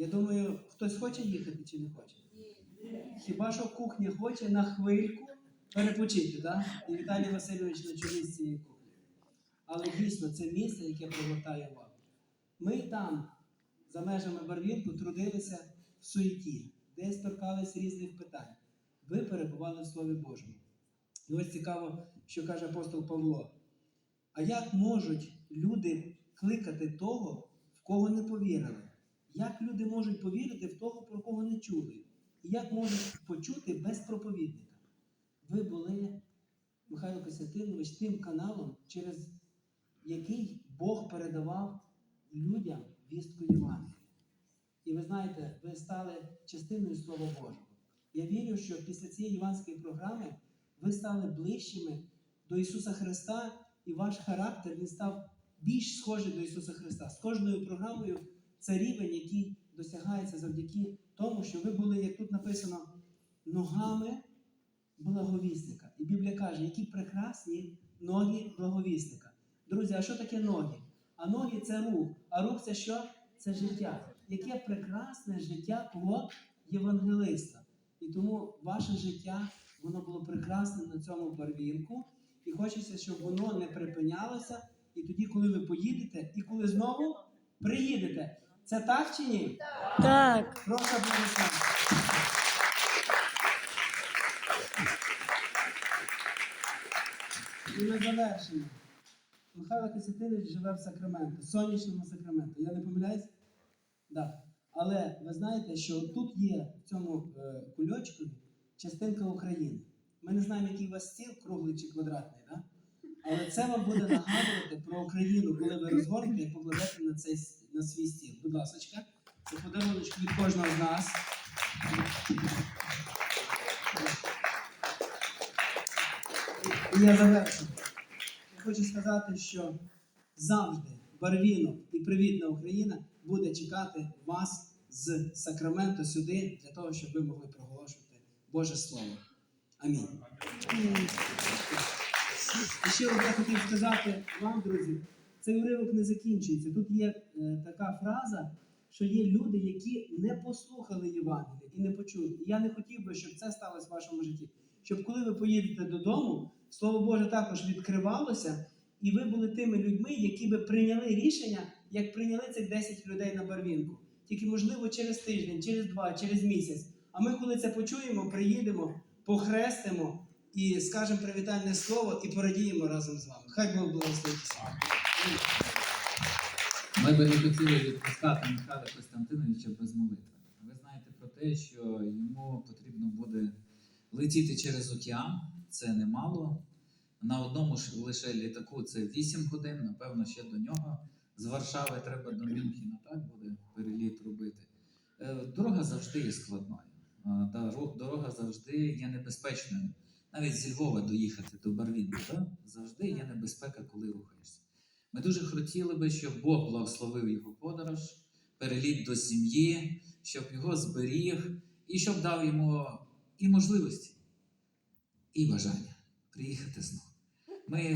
Я думаю, хтось хоче їхати чи не хоче? Хіба що кухня хоче на хвильку перепочити, так? І Віталій Васильович на чолі з цієї кухні. Але дійсно це місце, яке привертає увагу. Ми там, за межами Барвінку, трудилися в суеті, десь торкались різних питань. Ви перебували в Слові Божому. І ось цікаво, що каже апостол Павло. А як можуть люди кликати того, в кого не повірили? Як люди можуть повірити в того, про кого не чули? І як можуть почути без проповідника? Ви були, Михайло Костянтинович, тим каналом, через який Бог передавав людям вістку Євангелія. І ви знаєте, ви стали частиною Слова Божого. Я вірю, що після цієї іванської програми ви стали ближчими до Ісуса Христа, і ваш характер він став більш схожий до Ісуса Христа. З кожною програмою це рівень, який досягається завдяки тому, що ви були, як тут написано, ногами благовісника. І Біблія каже, які прекрасні ноги благовісника. Друзі, а що таке ноги? А ноги це рух. А рух це що? Це життя. Яке прекрасне життя кого? Євангелиста. І тому ваше життя воно було прекрасним на цьому барвінку. І хочеться, щоб воно не припинялося. І тоді, коли ви поїдете, і коли знову приїдете. Це так чи ні? Так. Прошу Богослава. І на завершення. Михайло Костянтинович живе в Сакраменто, сонячному Сакраменто. Я не помиляюсь? Так. Але ви знаєте, що тут є в цьому е, кульочку частинка України. Ми не знаємо, який у вас стіл, круглий чи квадратний, да? але це вам буде нагадувати про Україну, коли ви розгорнете і покладете на, цей, с- на свій стіл. Будь ласка, це подарунок від кожного з нас. І я завершу. Я хочу сказати, що завжди Барвінок і привітна Україна буде чекати вас з Сакраменто сюди для того, щоб ви могли проголошувати Боже Слово. Амінь. І ще я хотів сказати вам, друзі, цей уривок не закінчується. Тут є е, така фраза, що є люди, які не послухали Євангелія і не почули. Я не хотів би, щоб це сталося в вашому житті. Щоб коли ви поїдете додому, Слово Боже також відкривалося, і ви були тими людьми, які би прийняли рішення, як прийняли цих 10 людей на барвінку. Тільки, можливо, через тиждень, через два, через місяць. А ми, коли це почуємо, приїдемо, похрестимо і скажемо привітальне слово і порадіємо разом з вами. Хай Бог благословить. Ми би не хотіли відпускати Михайла Костянтиновича без молитви. Ви знаєте про те, що йому потрібно буде летіти через океан, це немало. На одному ж лише літаку це 8 годин, напевно, ще до нього. З Варшави треба до Мюнхена, так буде переліт робити. Е, Дорога завжди є складною. Е, Дорога завжди є небезпечною. Навіть зі Львова доїхати до Барвінку, завжди є небезпека, коли рухаєшся. Ми дуже хотіли би, щоб Бог благословив його подорож, переліт до сім'ї, щоб його зберіг і щоб дав йому і можливості, і бажання приїхати знову. Ми